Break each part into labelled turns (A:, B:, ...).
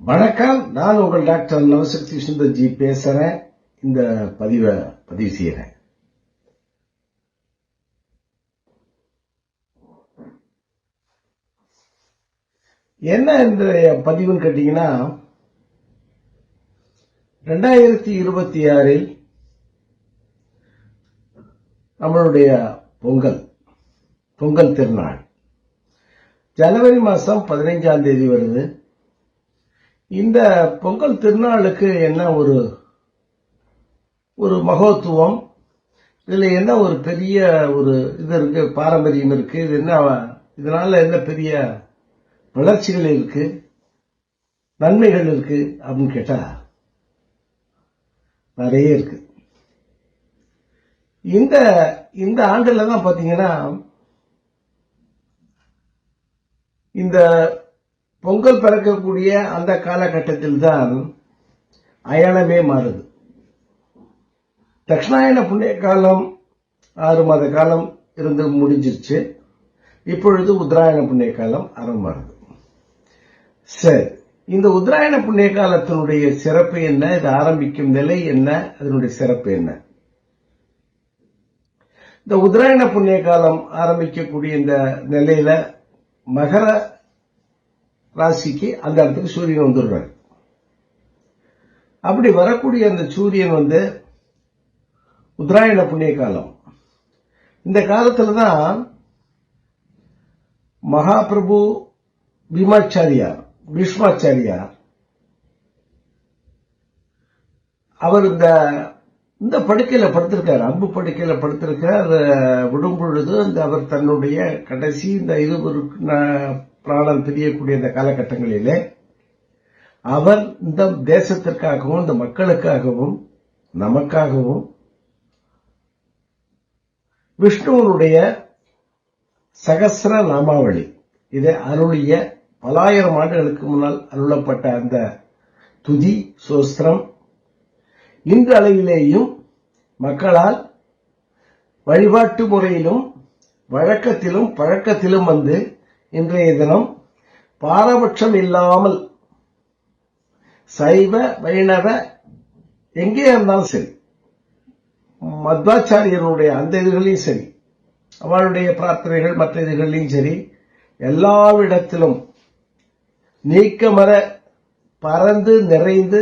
A: வணக்கம். நான் உங்கள் டாக்டர் நவசக்தி சுந்தர்ஜி பேசுறேன். இந்த பதிவை பதிவு செய்யறேன். என்ன இந்த பதிவுன்னு கேட்டீங்கன்னா ரெண்டாயிரத்தி இருபத்தி ஆறில் நம்மளுடைய பொங்கல் பொங்கல் திருநாள். ஜனவரி மாசம் பதினைஞ்சாம் தேதி வருது. இந்த பொங்கல் திருநாளுக்கு என்ன ஒரு ஒரு மகோத்துவம்? இதுல என்ன ஒரு பெரிய ஒரு இது இருக்கு பாரம்பரியம் இருக்கு? இது என்ன இதனால என்ன பெரிய வளர்ச்சிகள் இருக்கு? நன்மைகள் இருக்கு? அப்படின்னு கேட்டா நிறைய இருக்கு. இந்த இந்த ஆண்டுல தான் பாத்தீங்கன்னா இந்த பொங்கல் பிறக்கக்கூடிய அந்த காலகட்டத்தில் தான் அயனமே மாறுது. தட்சிணாயன புண்ணிய காலம் ஆறு மாத காலம் இருந்து முடிஞ்சிருச்சு. இப்பொழுது உத்தராயண புண்ணிய காலம் ஆரம்பமாகுது. சரி இந்த உத்தராயண புண்ணிய காலத்தினுடைய சிறப்பு என்ன? இது ஆரம்பிக்கும் நிலை என்ன? அதனுடைய சிறப்பு என்ன? இந்த உத்தராயண புண்ணிய காலம் ஆரம்பிக்கக்கூடிய இந்த நிலையில மகர ராசிக்கு அந்த இடத்துக்கு சூரியன் வந்துடுறாரு. அப்படி வரக்கூடிய அந்த சூரியன் வந்து உத்தராயண புண்ணிய காலம். இந்த காலத்துல தான் மகாபிரபு பீமாச்சாரியார் பீஷ்மாச்சாரியார் அவர் இந்த இந்த படுக்கையில படுத்திருக்காரு அம்பு படுக்கையில படுத்திருக்கார் விடும் பொழுது அந்த அவர் தன்னுடைய கடைசி இந்த இருவருக்கு பிராணம் பிரியக்கூடிய இந்த காலகட்டங்களிலே அவர் இந்த தேசத்திற்காகவும் இந்த மக்களுக்காகவும் நமக்காகவும் விஷ்ணுவனுடைய சகசர நாமாவளி இதை அருளிய பலாயிரம் ஆண்டுகளுக்கு முன்னால் அருளப்பட்ட அந்த துதி சோஸ்திரம் இன்று அளவிலேயும் மக்களால் வழிபாட்டு முறையிலும் வழக்கத்திலும் பழக்கத்திலும் வந்து இன்றைய தினம் பாரபட்சம் இல்லாமல் சைவ வைணவ எங்கே இருந்தாலும் சரி மத்வாச்சாரியருடைய அந்த இதுகளையும் சரி அவளுடைய பிரார்த்தனைகள் மற்ற இதுகளையும் சரி எல்லாவிடத்திலும் நீக்கமர பறந்து நிறைந்து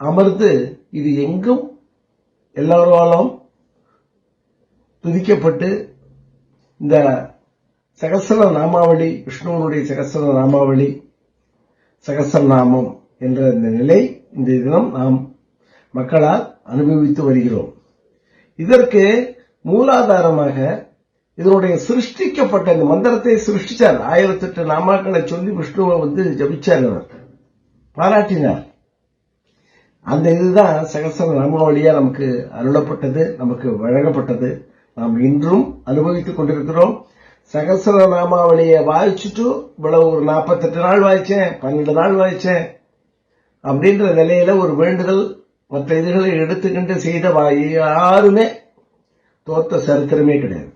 A: அமர்ந்து இது எங்கும் எல்லாராலும் துதிக்கப்பட்டு இந்த சகசர நாமாவளி விஷ்ணுவனுடைய சகசர நாமாவளி சகசர நாமம் என்ற இந்த நிலை இந்த தினம் நாம் மக்களால் அனுபவித்து வருகிறோம். இதற்கு மூலாதாரமாக இதனுடைய சிருஷ்டிக்கப்பட்ட இந்த மந்திரத்தை சிருஷ்டிச்சார். ஆயிரத்தி எட்டு நாமாக்களை சொல்லி விஷ்ணுவை வந்து ஜபிச்சார் அவர். பாராட்டினார். அந்த இதுதான் சகசர நாமாவளியா நமக்கு அருளப்பட்டது நமக்கு வழங்கப்பட்டது. நாம் இன்றும் அனுபவித்துக் கொண்டிருக்கிறோம். சகசர நாமாவளியை வாய்ச்சிட்டு இவ்வளவு ஒரு நாற்பத்தெட்டு நாள் வாய்ச்சேன் பன்னெண்டு நாள் வாய்ச்சேன் அப்படின்ற நிலையில ஒரு வேண்டுதல் மற்ற இதுகளை எடுத்துக்கிட்டு செய்த யாருமே தோத்த சரித்திரமே கிடையாது.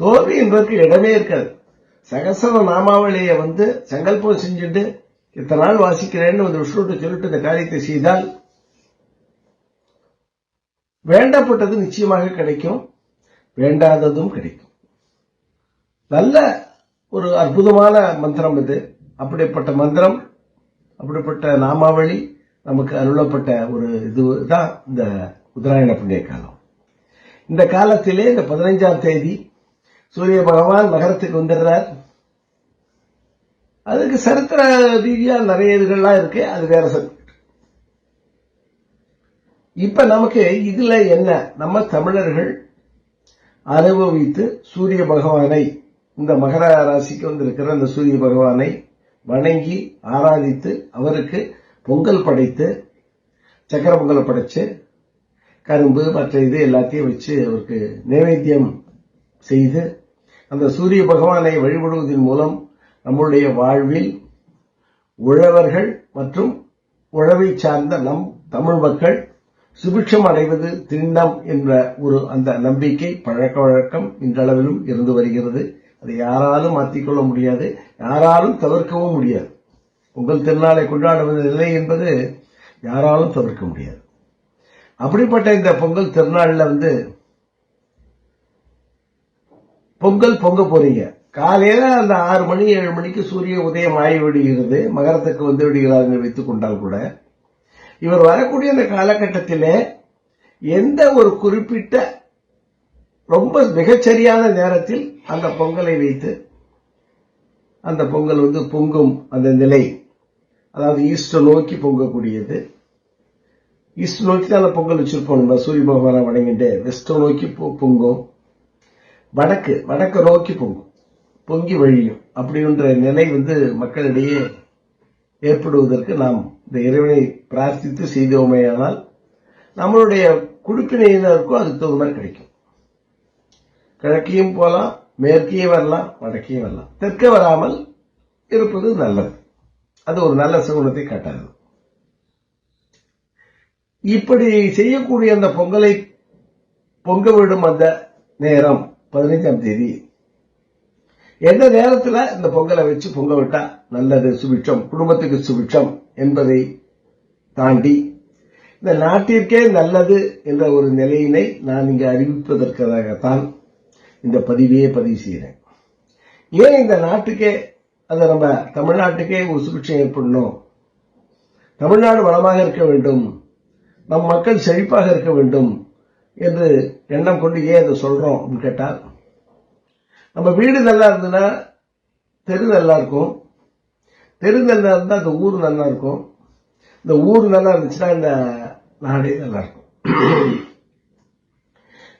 A: தோல்வி என்பதற்கு இடமே இருக்காது. சகசர நாமாவளியை வந்து சங்கல்பம் செஞ்சுட்டு இத்தனை நாள் வாசிக்கிறேன்னு வந்து விஷ்ணுட்டு சொல்லிட்டு இந்த காரியத்தை செய்தால் வேண்டப்பட்டது நிச்சயமாக கிடைக்கும் வேண்டாததும் கிடைக்கும். நல்ல ஒரு அற்புதமான மந்திரம் இது. அப்படிப்பட்ட மந்திரம் அப்படிப்பட்ட நாமாவளி நமக்கு அருளப்பட்ட ஒரு இதுதான் இந்த உத்தராயண புண்ணிய காலம். இந்த காலத்திலே இந்த பதினைஞ்சாம் தேதி சூரிய பகவான் நகரத்துக்கு வந்துடுறார். அதுக்கு சரித்திர ரீதியா நிறைய இதுகள்லாம் இருக்கு அது வேற சப்ஜெக்ட் இப்ப நமக்கு இதுல என்ன? நம்ம தமிழர்கள் அனுபவித்து சூரிய பகவானை இந்த மகர ராசிக்கு வந்திருக்கிற அந்த சூரிய பகவானை வணங்கி ஆராதித்து அவருக்கு பொங்கல் படைத்து சக்கர பொங்கல் படைச்சு கரும்பு மற்ற இது எல்லாத்தையும் வச்சு அவருக்கு நைவேத்தியம் செய்து அந்த சூரிய பகவானை வழிபடுவதன் மூலம் நம்முடைய வாழ்வில் உழவர்கள் மற்றும் உழவை சார்ந்த நம் தமிழ் மக்கள் சுபிக்ஷம் அடைவது திண்ணம் என்ற ஒரு அந்த நம்பிக்கை பழக்க வழக்கம் இன்றளவிலும் இருந்து வருகிறது. அதை யாராலும் மாற்றிக்கொள்ள முடியாது யாராலும் தவிர்க்கவும் முடியாது. பொங்கல் திருநாளை கொண்டாடுவது இல்லை என்பது யாராலும் தவிர்க்க முடியாது. அப்படிப்பட்ட இந்த பொங்கல் திருநாளில் வந்து பொங்கல் பொங்க போறீங்க. காலையில அந்த ஆறு மணி ஏழு மணிக்கு சூரிய உதயம் ஆகி விடுகிறது. மகரத்துக்கு வந்து விடுகிறார் என்று வைத்துக் கொண்டால் கூட இவர் வரக்கூடிய அந்த காலகட்டத்திலே எந்த ஒரு குறிப்பிட்ட ரொம்ப மிகச்சரியான நேரத்தில் அந்த பொங்கலை வைத்து அந்த பொங்கல் வந்து பொங்கும் அந்த நிலை. அதாவது ஈஸ்டர் நோக்கி பொங்கக்கூடியது. ஈஸ்ட் நோக்கி தான் அந்த பொங்கல் வச்சிருப்போம் நம்ம. சூரிய பகவானை வணங்கிட்டு வெஸ்ட் நோக்கி பொங்கும். வடக்கு வடக்கு நோக்கி பொங்கும். பொங்கி வழியும். அப்படின்ற நிலை வந்து மக்களிடையே ஏற்படுவதற்கு நாம் இந்த இறைவனை பிரார்த்தித்து செய்தோமேயானால் நம்மளுடைய குழுப்பினையினருக்கும் அதுக்கு தகுந்த மாதிரி கிடைக்கும். கிழக்கையும் போலாம் மேற்கையும் வரலாம் வடக்கையும் வரலாம். தெற்க வராமல் இருப்பது நல்லது. அது ஒரு நல்ல சகுனத்தை காட்டாது. இப்படி செய்யக்கூடிய அந்த பொங்கலை பொங்க விடும் அந்த நேரம் பதினைஞ்சாம் தேதி. எந்த நேரத்துல இந்த பொங்கலை வச்சு பொங்க விட்டா நல்லது சுபிட்சம் குடும்பத்துக்கு சுபிட்சம் என்பதை தாண்டி இந்த நாட்டிற்கே நல்லது என்ற ஒரு நிலையினை நான் இங்கு அறிவிப்பதற்காகத்தான் இந்த பதிவையே பதிவு செய்கிறேன் ஏன் இந்த நாட்டுக்கே அது நம்ம தமிழ்நாட்டுக்கே ஒரு சுபிட்சம் ஏற்படணும்? தமிழ்நாடு வளமாக இருக்க வேண்டும். நம் மக்கள் செழிப்பாக இருக்க வேண்டும் என்று எண்ணம் கொண்டு ஏன் அதை சொல்றோம் அப்படின்னு கேட்டால் நம்ம வீடு நல்லா இருந்ததுன்னா தெரு நல்லா இருக்கும். தெரு நல்லா இருந்தா அந்த ஊர் நல்லா இருக்கும். இந்த ஊர் நல்லா இருந்துச்சுன்னா இந்த நாடே நல்லா இருக்கும்.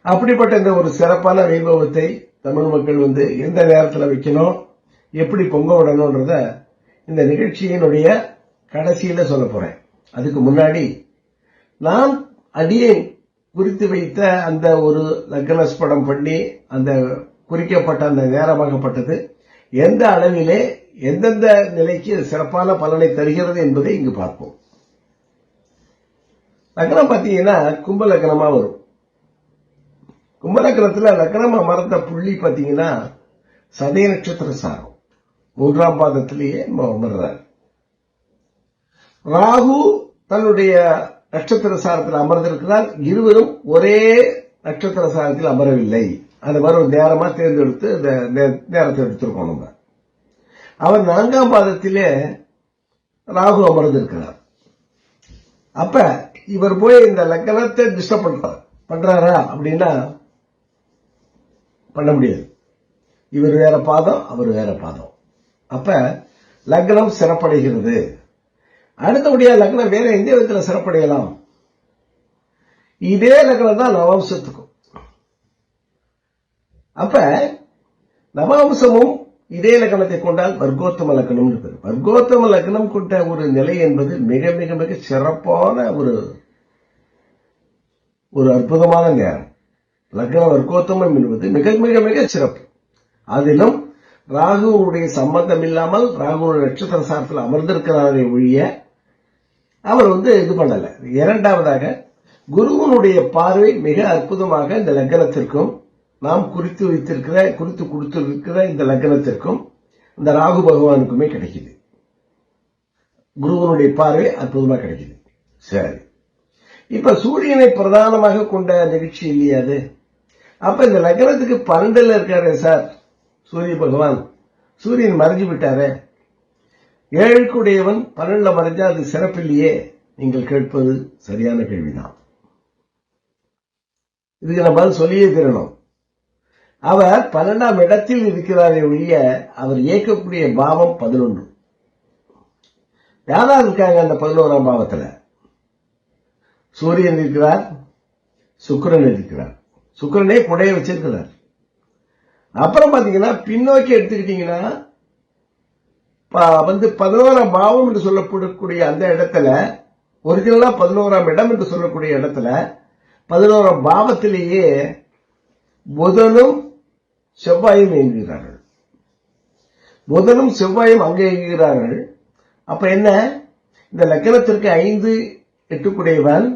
A: அப்படிப்பட்ட இந்த ஒரு சிறப்பான வைபவத்தை தமிழ் மக்கள் வந்து எந்த நேரத்தில் வைக்கணும் எப்படி பொங்க விடணும்ன்றத இந்த நிகழ்ச்சியினுடைய கடைசியில சொல்ல போறேன். அதுக்கு முன்னாடி நான் அடியை குறித்து வைத்த அந்த ஒரு லக்னஸ் படம் பண்ணி அந்த குறிக்கப்பட்ட அந்த நேரமாகப்பட்டது எந்த அளவிலே எந்தெந்த நிலைக்கு சிறப்பான பலனை தருகிறது என்பதை இங்கு பார்ப்போம். லக்னம் பார்த்தீங்கன்னா கும்ப லக்னமா வரும். கும்ப லக்னம லக்னம் அமர்ந்த புள்ளி பார்த்தீங்கன்னா சதய நட்சத்திர சாரம். மூன்றாம் பாதத்திலேயே அமர்றார். ராகு தன்னுடைய நட்சத்திர சாரத்தில் அமர்ந்திருக்கிறார். இருவரும் ஒரே நட்சத்திர சாரத்தில் அமரவில்லை. அந்த மாதிரி ஒரு நேரமா தேர்ந்தெடுத்து நேரத்தை எடுத்திருக்கோம் நம்ம. அவர் நான்காம் பாதத்திலே ராகு அமர்ந்திருக்கிறார். அப்ப இவர் போய் இந்த லக்கணத்தை டிஸ்டர்ப் பண்றார். பண்றாரா அப்படின்னா பண்ண முடியாது. இவர் வேற பாதம் அவர் வேற பாதம். அப்ப லக்னம் சிறப்படைகிறது. அடுத்தபடியா லக்னம் வேற எந்த விதத்துல சிறப்படையலாம்? இதே லக்னம் தான் நவம்சத்துக்கும். அப்ப நவாம்சமும் இதே லக்னத்தை கொண்டால் வர்க்கோத்தம லக்னம் பேர். வர்க்கோத்தம லக்னம் கொண்ட ஒரு நிலை என்பது மிக மிக மிக சிறப்பான ஒரு ஒரு அற்புதமான நேரம். லக்ன வர்க்கோத்தமம் என்பது மிக மிக மிக சிறப்பு. அதிலும் ராகுவுடைய சம்பந்தம் இல்லாமல் ராகுவோட நட்சத்திர சாரத்தில் அமர்ந்திருக்கிறாரே ஒழிய அவர் வந்து இது பண்ணல. இரண்டாவதாக குருவனுடைய பார்வை மிக அற்புதமாக இந்த லக்னத்திற்கும் நாம் குறித்து வைத்திருக்கிற குறித்து கொடுத்திருக்கிற இந்த லக்னத்திற்கும் இந்த ராகு பகவானுக்குமே கிடைக்குது. குருவனுடைய பார்வை அற்புதமா கிடைக்குது. சரி. இப்ப சூரியனை பிரதானமாக கொண்ட நிகழ்ச்சி இல்லையா அது? அப்ப இந்த லக்னத்துக்கு பன்னெண்டுல இருக்காரு சார் சூரிய பகவான். சூரியன் மறைஞ்சு விட்டாரே ஏழுக்குடையவன் பன்னெண்டுல மறைஞ்சா அது சிறப்பில்லையே. நீங்கள் கேட்பது சரியான கேள்விதான். இதுக்கு நம்ம சொல்லியே தரணும். அவர் பன்னெண்டாம் இடத்தில் இருக்கிறாரே ஒழிய அவர் இயக்கக்கூடிய பாவம் பதினொன்று. யாரா இருக்காங்க அந்த பதினோராம் பாவத்தில்? சூரியன் இருக்கிறார் சுக்கரன் இருக்கிறார். சுக்கிரனே புடைய வச்சிருக்கிறார் அப்புறம் பாத்தீங்கன்னா பின்னோக்கி எடுத்துக்கிட்டீங்கன்னா வந்து பதினோராம் பாவம் என்று சொல்லப்படக்கூடிய அந்த இடத்துல ஒரிஜினலா பதினோராம் இடம் என்று சொல்லக்கூடிய இடத்துல பதினோராம் பாவத்திலேயே புதனும் செவ்வாயும் இயங்குகிறார்கள். புதனும் செவ்வாயும் அங்கே இயங்குகிறார்கள். அப்ப என்ன? இந்த லக்கணத்திற்கு ஐந்து எட்டுக்குடையவன்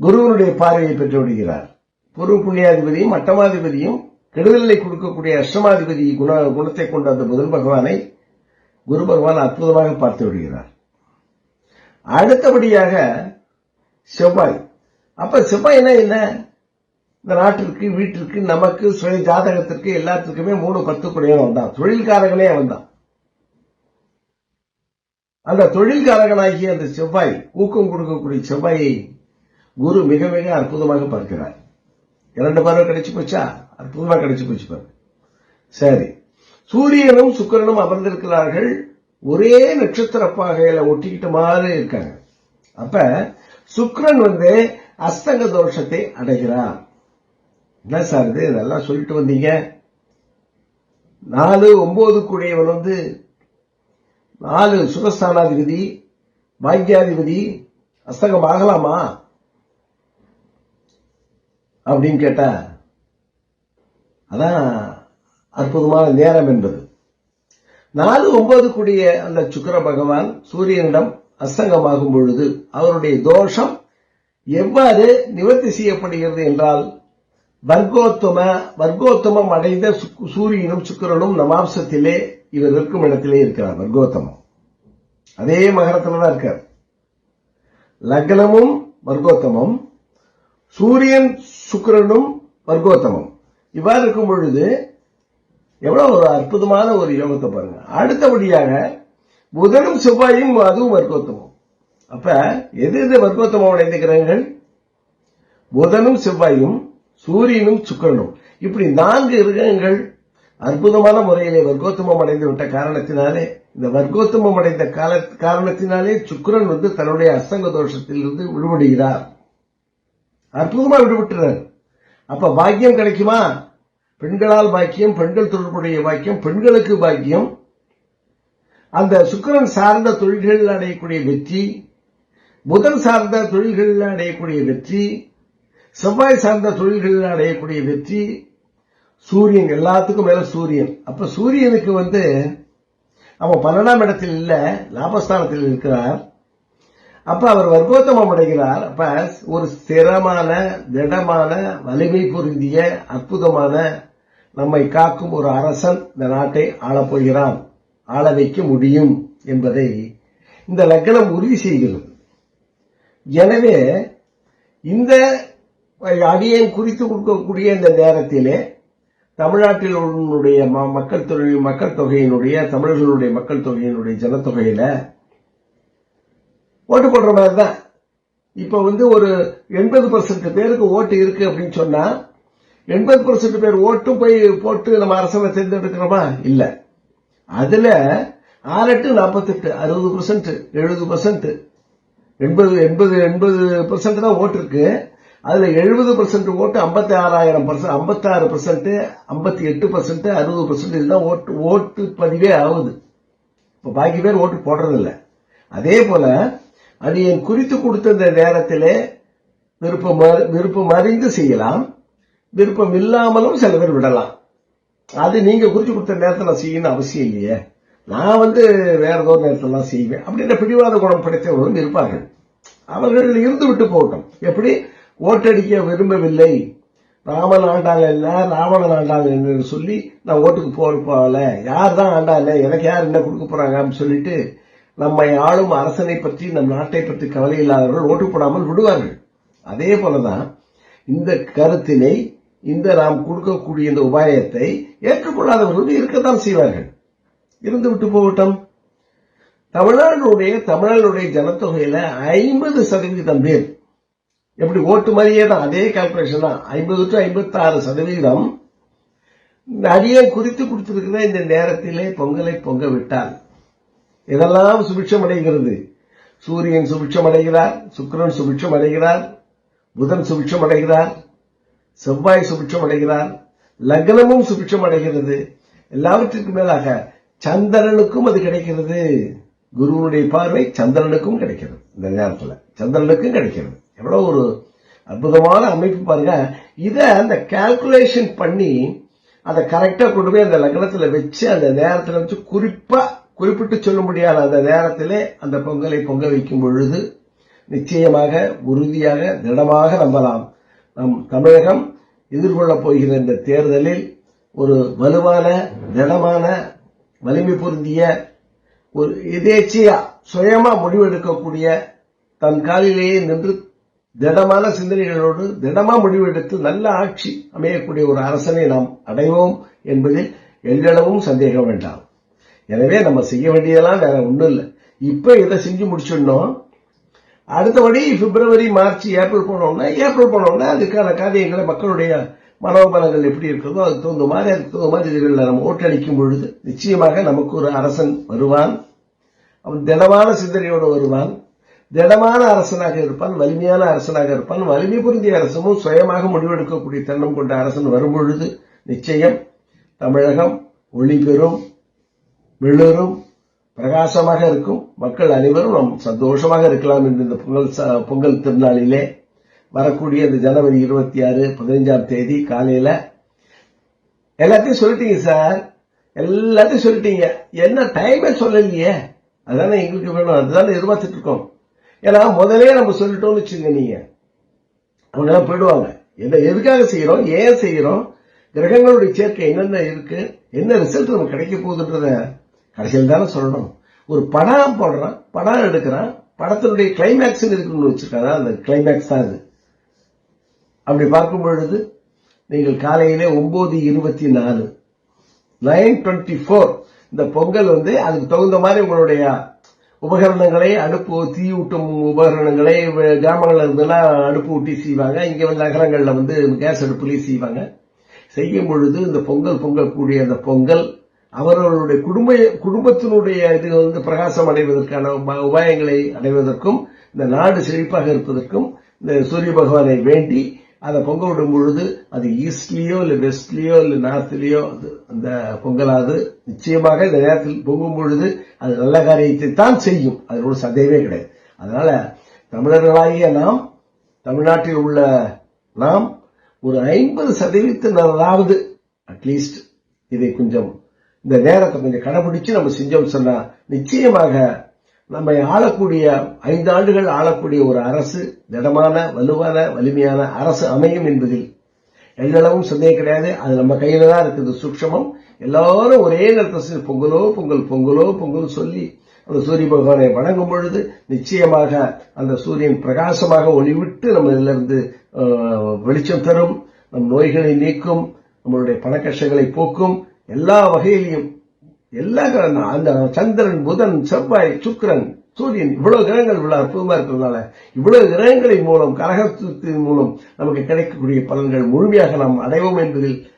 A: குருவனுடைய பார்வையை பெற்று விடுகிறார். குரு புண்ணியாதிபதியும் அட்டமாதிபதியும் கெடுதலை கொடுக்கக்கூடிய அஷ்டமாதிபதி குண குணத்தை கொண்ட அந்த புதன் பகவானை குரு பகவான் அற்புதமாக பார்த்து விடுகிறார். அடுத்தபடியாக செவ்வாய். அப்ப செவ்வாய்னா என்ன இந்த நாட்டிற்கு வீட்டிற்கு நமக்கு சுய ஜாதகத்திற்கு எல்லாத்துக்குமே மூணு பத்து குடையவன் தான். தொழில்காரங்களே அவன் தான். அந்த தொழில்காரகனாகிய அந்த செவ்வாய் ஊக்கம் கொடுக்கக்கூடிய செவ்வாயை குரு மிக மிக அற்புதமாக பார்க்கிறார். இரண்டு பார்வை கிடைச்சு போச்சா? அற்புதமா கிடைச்சு போச்சு பாரு சரி. சூரியனும் சுக்கரனும் அமர்ந்திருக்கிறார்கள். ஒரே நட்சத்திர பாகையில ஒட்டிக்கிட்ட மாதிரி இருக்காங்க. அப்ப சுக்ரன் வந்து அஸ்தங்க தோஷத்தை அடைகிறார். என்ன சார் இது? இதெல்லாம் சொல்லிட்டு வந்தீங்க. நாலு ஒன்பது கூடியவன் வந்து நாலு சுகஸ்தானாதிபதி பாக்யாதிபதி அஸ்தங்கம் ஆகலாமா? அப்படின்னு கேட்டா அதான் அற்புதமான நேரம் என்பது. நாலு ஒன்பது கூடிய அந்த சுக்கிர பகவான் சூரியனிடம் அஸ்தங்கமாகும் பொழுது அவருடைய தோஷம் எவ்வாறு நிவர்த்தி செய்யப்படுகிறது என்றால் வர்க்கோத்தம வர்க்கோத்தமம் அடைந்த சூரியனும் சுக்கிரனும் நமாம்சத்திலே இவர் இருக்கும் இடத்திலே இருக்கிறார் வர்க்கோத்தமம். அதே மகரத்தில் தான் இருக்கார். லக்னமும் வர்க்கோத்தமம் சூரியன் சுக்கிரனும் வர்க்கோத்தமம். இவ்வாறு இருக்கும் பொழுது எவ்வளவு ஒரு அற்புதமான ஒரு யோகத்தை பாருங்க. அடுத்தபடியாக புதனும் செவ்வாயும் அதுவும் வர்க்கோத்தமம். அப்ப எது எது வர்க்கோத்தமம் அடைந்த கிரகங்கள் புதனும் செவ்வாயும் சூரியனும் சுக்கிரனும். இப்படி நான்கு கிரகங்கள் அற்புதமான முறையிலே வர்க்கோத்தமம் அடைந்து விட்ட காரணத்தினாலே இந்த வர்க்கோத்தமம் அடைந்த கால காரணத்தினாலே சுக்கிரன் வந்து தன்னுடைய அஸ்தங்க தோஷத்திலிருந்து விடுபடுகிறார். அற்புதமா விடுபட்டுறார் அப்ப பாக்கியம் கிடைக்குமா? பெண்களால் பாக்கியம் பெண்கள் தொடர்புடைய பாக்கியம் பெண்களுக்கு பாக்கியம். அந்த சுக்கரன் சார்ந்த தொழில்களில் அடையக்கூடிய வெற்றி புதன் சார்ந்த தொழில்களில் அடையக்கூடிய வெற்றி செவ்வாய் சார்ந்த தொழில்களில் அடையக்கூடிய வெற்றி. சூரியன் எல்லாத்துக்கும் மேல சூரியன். அப்ப சூரியனுக்கு வந்து அவன் பன்னெண்டாம் இடத்தில் இல்ல லாபஸ்தானத்தில் இருக்கிறார். அப்ப அவர் வர்க்கோத்தமம் அடைகிறார் அப்ப ஒரு ஸ்திரமான திடமான வலிமை பொருந்திய அற்புதமான நம்மை காக்கும் ஒரு அரசன் இந்த நாட்டை ஆளப் போகிறான் ஆள வைக்க முடியும் என்பதை இந்த லக்னம் உறுதி செய்கிறது. எனவே இந்த அடியேன் குறித்து கொடுக்கக்கூடிய இந்த நேரத்திலே தமிழ்நாட்டில் உடைய ம- மக்கள் தொழில் மக்கள் தொகையினுடைய தமிழர்களுடைய மக்கள் தொகையினுடைய ஜனத்தொகையில ஓட்டு போடுற மாதிரி தான் இப்போ வந்து ஒரு எண்பது பர்சன்ட் பேருக்கு ஓட்டு இருக்கு அப்படின்னு சொன்னா எண்பது பர்சன்ட் பேர் ஓட்டும் போய் போட்டு நம்ம அரசனை தேர்ந்தெடுக்கிறோமா? இல்லை. அதுல ஆறு எட்டு நாற்பத்தெட்டு அறுபது பர்சன்ட் எழுபது பர்சன்ட் எண்பது எண்பது எண்பது பர்சன்ட் தான் ஓட்டு இருக்கு. அதுல எழுபது பர்சன்ட் ஓட்டு ஐம்பத்தி ஆறாயிரம் பர்சன்ட் ஐம்பத்தாறு பர்சன்ட் ஐம்பத்தி எட்டு பர்சன்ட் அறுபது பர்சன்ட் இதுதான் ஓட்டு ஓட்டு பதிவே ஆகுது. இப்போ பாக்கி பேர் ஓட்டு போடுறதில்ல. அதே போல அது என் குறித்து கொடுத்த இந்த நேரத்திலே விருப்பம் விருப்பம் அறிந்து செய்யலாம். விருப்பம் இல்லாமலும் சில பேர் விடலாம். அது நீங்க குறித்து கொடுத்த நேரத்தில் நான் செய்யணும் அவசியம் இல்லையே. நான் வந்து வேற ஏதோ நேரத்தில் தான் செய்வேன். அப்படின்ற பிடிவாத குணம் படைத்தவர்களும் இருப்பார்கள். அவர்கள் இருந்து விட்டு போகட்டும். எப்படி? ஓட்டடிக்க விரும்பவில்லை. ராமன் ஆண்டாள் என்ன ராவணன் ஆண்டாள் என்று சொல்லி நான் ஓட்டுக்கு போக போகல யார் தான் ஆண்டாள்? எனக்கு யார் என்ன கொடுக்க போறாங்க? அப்படின்னு சொல்லிட்டு நம்மை ஆளும் அரசனை பற்றி நம் நாட்டை பற்றி கவலை இல்லாதவர்கள் ஓட்டு போடாமல் விடுவார்கள். அதே போலதான் இந்த கருத்தினை இந்த நாம் கொடுக்கக்கூடிய இந்த உபாயத்தை ஏற்றுக்கொள்ளாதவர்கள் இருக்கத்தான் செய்வார்கள். இருந்து விட்டு போகட்டும். தமிழ்நாடுடைய தமிழர்களுடைய ஜனத்தொகையில ஐம்பது சதவீதம் பேர். எப்படி ஓட்டு மாதிரியே தான் அதே கால்குலேஷன் தான். ஐம்பது டு ஐம்பத்தி ஆறு சதவீதம் நிறைய குறித்து கொடுத்திருக்கிற இந்த நேரத்திலே பொங்கலை பொங்க விட்டால். இதெல்லாம் சுபிட்சம் அடைகிறது. சூரியன் சுபிட்சம் அடைகிறார் சுக்கிரன் சுபிட்சம் அடைகிறார் புதன் சுபிட்சம் அடைகிறார் செவ்வாய் சுபிட்சம் அடைகிறார் லக்னமும் சுபிட்சம் அடைகிறது. எல்லாவற்றிற்கும் மேலாக சந்திரனுக்கும் அது கிடைக்கிறது. குருவனுடைய பார்வை சந்திரனுக்கும் கிடைக்கிறது. இந்த நேரத்தில் சந்திரனுக்கும் கிடைக்கிறது. எவ்வளோ ஒரு அற்புதமான அமைப்பு பாருங்க. இதை அந்த கால்குலேஷன் பண்ணி அதை கரெக்டாக கொண்டு போய் அந்த லக்னத்தில் வச்சு அந்த நேரத்தில் வச்சு குறிப்பாக குறிப்பிட்டு சொல்ல முடியாத அந்த நேரத்திலே அந்த பொங்கலை பொங்க வைக்கும் பொழுது நிச்சயமாக உறுதியாக திடமாக நம்பலாம். நம் தமிழகம் எதிர்கொள்ளப் போகிற இந்த தேர்தலில் ஒரு வலுவான திடமான வலிமை பொருந்திய ஒரு எதேச்சியா சுயமா முடிவெடுக்கக்கூடிய தன் காலிலேயே நின்று திடமான சிந்தனைகளோடு திடமா முடிவெடுத்து நல்ல ஆட்சி அமையக்கூடிய ஒரு அரசனை நாம் அடைவோம் என்பதில் எல்லளவும் சந்தேகம் வேண்டாம். எனவே நம்ம செய்ய வேண்டியதெல்லாம் வேற ஒண்ணும் இல்லை. இப்ப இதை செஞ்சு முடிச்சிடணும்? அடுத்தபடி பிப்ரவரி மார்ச் ஏப்ரல் போனோம்னா ஏப்ரல் போனோம்னா அதுக்கான காரியங்களை மக்களுடைய மனோபலங்கள் எப்படி இருக்கிறதோ அதுக்கு தகுந்த மாதிரி அதுக்கு தகுந்த மாதிரி இதுகளில் நம்ம ஓட்டளிக்கும் பொழுது நிச்சயமாக நமக்கு ஒரு அரசன் வருவான். அவன் திடமான சிந்தனையோடு வருவான். திடமான அரசனாக இருப்பான் வலிமையான அரசனாக இருப்பான். வலிமை பொருந்திய அரசமும் சுயமாக முடிவெடுக்கக்கூடிய தன்னம் கொண்ட அரசன் வரும்பொழுது நிச்சயம் தமிழகம் ஒளி பெறும். வெளிரும் பிரகாசமாக இருக்கும். மக்கள் அனைவரும் நாம் சந்தோஷமாக இருக்கலாம் என்று இந்த பொங்கல் ச- பொங்கல் திருநாளிலே வரக்கூடிய இந்த ஜனவரி இருபத்தி ஆறு பதினைஞ்சாம் தேதி காலையில எல்லாத்தையும் சொல்லிட்டீங்க சார். எல்லாத்தையும் சொல்லிட்டீங்க. என்ன டைமே சொல்லலையே. அதானே எங்களுக்கு வேணும். அதுதானே எதிர்பார்த்துட்டு இருக்கோம் ஏன்னா முதலே நம்ம சொல்லிட்டோம்னு வச்சுங்க நீங்க. அவங்க எல்லாம் போயிடுவாங்க. என்ன எதுக்காக செய்யறோம்? ஏன் செய்யறோம்? கிரகங்களுடைய சேர்க்கை என்னென்ன இருக்கு? என்ன ரிசல்ட் நமக்கு கிடைக்க போகுதுன்றத கடைசியில் தானே சொல்லணும். ஒரு படம் போடுறான் படம் எடுக்கிறான் படத்தினுடைய கிளைமேக்ஸ் இருக்குன்னு வச்சிருக்காங்க அந்த கிளைமேக்ஸ் தான் அது. அப்படி பார்க்கும் பொழுது நீங்கள் காலையிலே ஒன்பது இருபத்தி நாலு நைன் டுவெண்ட்டி ஃபோர் இந்த பொங்கல் வந்து அதுக்கு தகுந்த மாதிரி உங்களுடைய உபகரணங்களை அடுப்பு தீயூட்டும் உபகரணங்களை கிராமங்களில் கிராமங்கள்ல இருந்தெல்லாம் அடுப்பு ஊட்டி செய்வாங்க. இங்கே வந்து நகரங்களில் வந்து கேஸ் அடுப்புலயும் செய்வாங்க. செய்யும் பொழுது இந்த பொங்கல் பொங்கல் கூடிய அந்த பொங்கல் அவர்களுடைய குடும்ப குடும்பத்தினுடைய இது வந்து பிரகாசம் அடைவதற்கான உபாயங்களை அடைவதற்கும் இந்த நாடு செழிப்பாக இருப்பதற்கும் இந்த சூரிய பகவானை வேண்டி அதை பொங்க விடும் பொழுது அது ஈஸ்ட்லேயோ இல்லை வெஸ்ட்லேயோ இல்லை நார்த்லேயோ அது அந்த பொங்கலாது நிச்சயமாக இந்த நேரத்தில் பொங்கும் பொழுது அது நல்ல காரியத்தை தான் செய்யும். அதில் ஒரு சந்தேகமே கிடையாது. அதனால தமிழர்களாகிய நாம் தமிழ்நாட்டில் உள்ள நாம் ஒரு ஐம்பது சதவீதத்தினராவது அட்லீஸ்ட் இதை கொஞ்சம் இந்த நேரத்தை கொஞ்சம் கடைபிடிச்சு நம்ம செஞ்சோம் சொன்னா நிச்சயமாக நம்மை ஆளக்கூடிய ஐந்து ஆண்டுகள் ஆளக்கூடிய ஒரு அரசு திடமான வலுவான வலிமையான அரசு அமையும் என்பதில் எல்லளவும் சந்தேகம் கிடையாது. அது நம்ம கையில தான் இருக்குது. சூட்சமம். எல்லாரும் ஒரே நேரத்தில் பொங்கலோ பொங்கல் பொங்கலோ பொங்கல் சொல்லி அந்த சூரிய பகவானை வணங்கும் பொழுது நிச்சயமாக அந்த சூரியன் பிரகாசமாக ஒளிவிட்டு நம்ம இதிலிருந்து வெளிச்சம் தரும். நம் நோய்களை நீக்கும் நம்மளுடைய பணக்கஷ்டங்களை போக்கும். எல்லா வகையிலையும் எல்லா கிரகம் அந்த சந்திரன் புதன் செவ்வாய் சுக்கிரன் சூரியன் இவ்வளவு கிரகங்கள் உள்ள அற்புதமா இருக்கிறதுனால இவ்வளவு கிரகங்களின் மூலம் கரகத்தின் மூலம் நமக்கு கிடைக்கக்கூடிய பலன்கள் முழுமையாக நாம் அடைவோம் என்பதில்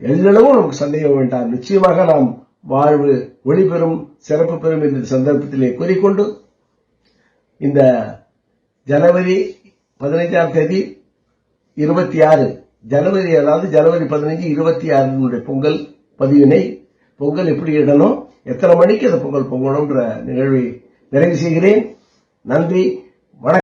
A: எல்லளவும் நமக்கு சந்தேகம் வேண்டாம். நிச்சயமாக நாம் வாழ்வு ஒளி பெறும் சிறப்பு பெறும் என்ற சந்தர்ப்பத்திலே கூறிக்கொண்டு இந்த ஜனவரி பதினைஞ்சாம் தேதி இருபத்தி ஆறு ஜனவரி அதாவது ஜனவரி பதினைஞ்சு இருபத்தி ஆறு பொங்கல் பதிவினை பொங்கல் எப்படி இடணும் எத்தனை மணிக்கு அந்த பொங்கல் பொங்கணும்ன்ற நிகழ்வை நிறைவு செய்கிறேன். நன்றி வணக்கம்.